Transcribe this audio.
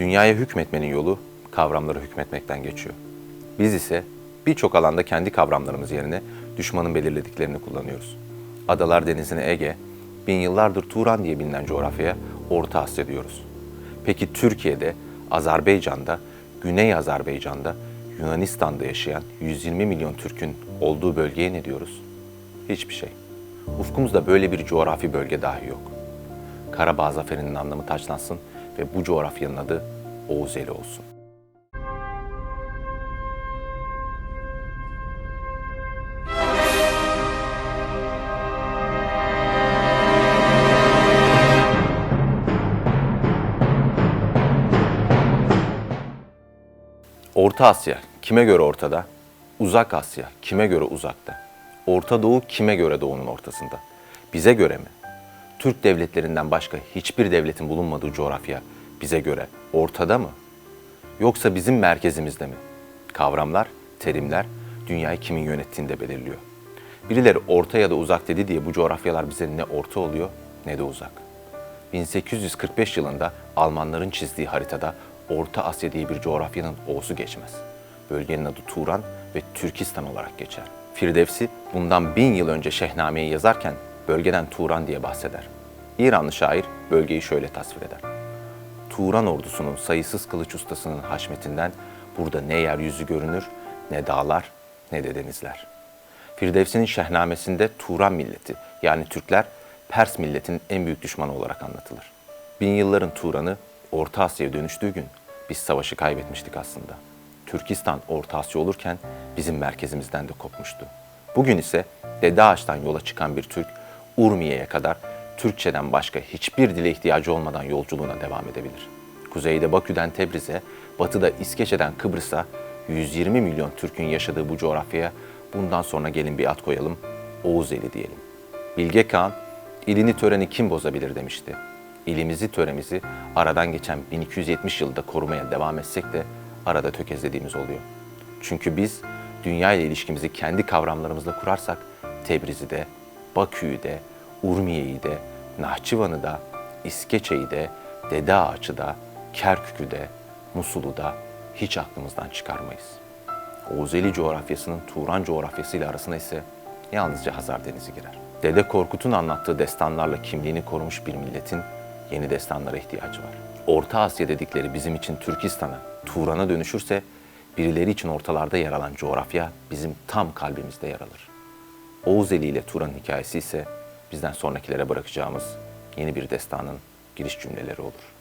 Dünyaya hükmetmenin yolu kavramlara hükmetmekten geçiyor. Biz ise birçok alanda kendi kavramlarımız yerine düşmanın belirlediklerini kullanıyoruz. Adalar denizine Ege, bin yıllardır Turan diye bilinen coğrafyaya Orta Asya diyoruz. Peki Türkiye'de, Azerbaycan'da, Güney Azerbaycan'da, Yunanistan'da yaşayan 120 milyon Türk'ün olduğu bölgeye ne diyoruz? Hiçbir şey. Ufkumuzda böyle bir coğrafi bölge dahi yok. Karabağ Zaferi'nin anlamı taçlansın ve bu coğrafyanın adı Oğuzeli olsun. Orta Asya kime göre ortada? Uzak Asya kime göre uzakta? Orta Doğu kime göre doğunun ortasında? Bize göre mi? Türk devletlerinden başka hiçbir devletin bulunmadığı coğrafya bize göre ortada mı? Yoksa bizim merkezimizde mi? Kavramlar, terimler dünyayı kimin yönettiğini de belirliyor. Birileri orta ya da uzak dedi diye bu coğrafyalar bize ne orta oluyor ne de uzak. 1845 yılında Almanların çizdiği haritada Orta Asya diye bir coğrafyanın O'su geçmez. Bölgenin adı Turan ve Türkistan olarak geçer. Firdevsi bundan bin yıl önce Şehname'yi yazarken bölgeden Turan diye bahseder. İranlı şair bölgeyi şöyle tasvir eder. Turan ordusunun sayısız kılıç ustasının haşmetinden burada ne yeryüzü görünür, ne dağlar, ne de denizler. Firdevsi'nin Şehnamesinde Turan milleti yani Türkler Pers milletinin en büyük düşmanı olarak anlatılır. Bin yılların Turan'ı Orta Asya'ya dönüştüğü gün biz savaşı kaybetmiştik aslında. Türkistan Orta Asya olurken bizim merkezimizden de kopmuştu. Bugün ise Dede Ağaç'tan yola çıkan bir Türk Urmiye'ye kadar Türkçeden başka hiçbir dile ihtiyacı olmadan yolculuğuna devam edebilir. Kuzeyde Bakü'den Tebriz'e, batıda İskeçe'den Kıbrıs'a 120 milyon Türk'ün yaşadığı bu coğrafyaya bundan sonra gelin bir at koyalım, Oğuzeli diyelim. Bilge Kağan, ilini töreni kim bozabilir demişti. İlimizi töremizi aradan geçen 1270 yılda korumaya devam etsek de arada tökezlediğimiz oluyor. Çünkü biz dünya ile ilişkimizi kendi kavramlarımızla kurarsak Tebriz'i de, Bakü'yü de, Urmiye'yi de, Nahçıvan'ı da, İskeçe'yi de, Dede Ağaç'ı da, Kerkük'ü de, Musul'u da hiç aklımızdan çıkarmayız. Oğuzeli coğrafyasının Turan coğrafyasıyla arasına ise yalnızca Hazar Denizi girer. Dede Korkut'un anlattığı destanlarla kimliğini korumuş bir milletin yeni destanlara ihtiyacı var. Orta Asya dedikleri bizim için Türkistan'a, Turan'a dönüşürse birileri için ortalarda yer alan coğrafya bizim tam kalbimizde yer alır. Oğuzeli ile Turan hikayesi ise bizden sonrakilere bırakacağımız yeni bir destanın giriş cümleleri olur.